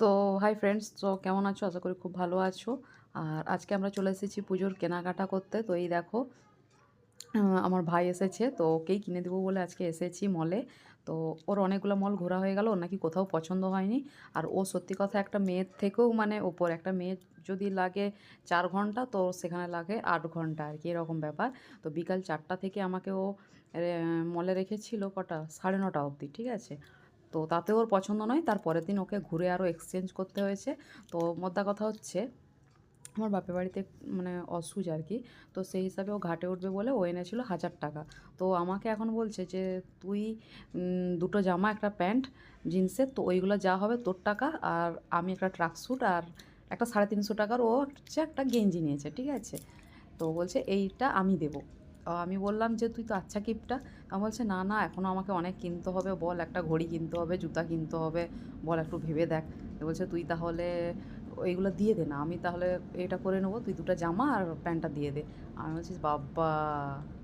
তো hi friends তো কেমন আছো? আশা করি খুব ভালো আছো। আর আজকে আমরা চলে এসেছি পুজোর কেনাকাটা করতে। তো এই দেখো আমার ভাই এসেছে, তো ওকেই কিনে দেবো বলে আজকে এসেছি মলে তো ওর অনেকগুলো মল ঘোরা হয়ে গেল নাকি কোথাও পছন্দ হয়নি। আর ও সত্যি কথা একটা মেয়ের থেকেও মানে ওপর, একটা মেয়ে যদি লাগে চার ঘণ্টা, তো সেখানে লাগে আট ঘণ্টা আর কি, এরকম ব্যাপার। তো বিকাল চারটা থেকে আমাকে ও মলে রেখেছিল কটা? সাড়ে নটা অবধি, ঠিক আছে? তো তাতে ওর পছন্দ নয়। তার পরের দিন ওকে ঘুরে আরও এক্সচেঞ্জ করতে হয়েছে। তো মোদ্দা কথা হচ্ছে, আমার বাপের বাড়িতে মানে অসুজ আর কি। তো সেই হিসাবে ও ঘাটে উঠবে বলে ও এনেছিল হাজার টাকা। তো আমাকে এখন বলছে যে, তুই দুটো জামা, একটা প্যান্ট জিন্সের তো ওইগুলো যা হবে তোর টাকা আর আমি একটা ট্রাক স্যুট আর একটা সাড়ে তিনশো টাকার ও হচ্ছে একটা গেঞ্জি নিয়েছে, ঠিক আছে? তো বলছে, এইটা আমি দেবো। আমি বললাম যে, তুই তো আচ্ছা কিপটা। আমি বলছে, না না এখনও আমাকে অনেক কিনতে হবে, বল, একটা ঘড়ি কিনতে হবে, জুতা কিনতে হবে, বল, একটু ভেবে দেখ। বলছে, তুই তাহলে ওইগুলো দিয়ে দে না, আমি তাহলে এটা করে নেব, তুই দুটো জামা আর প্যান্টটা দিয়ে দে। আমি বলছিস বাবা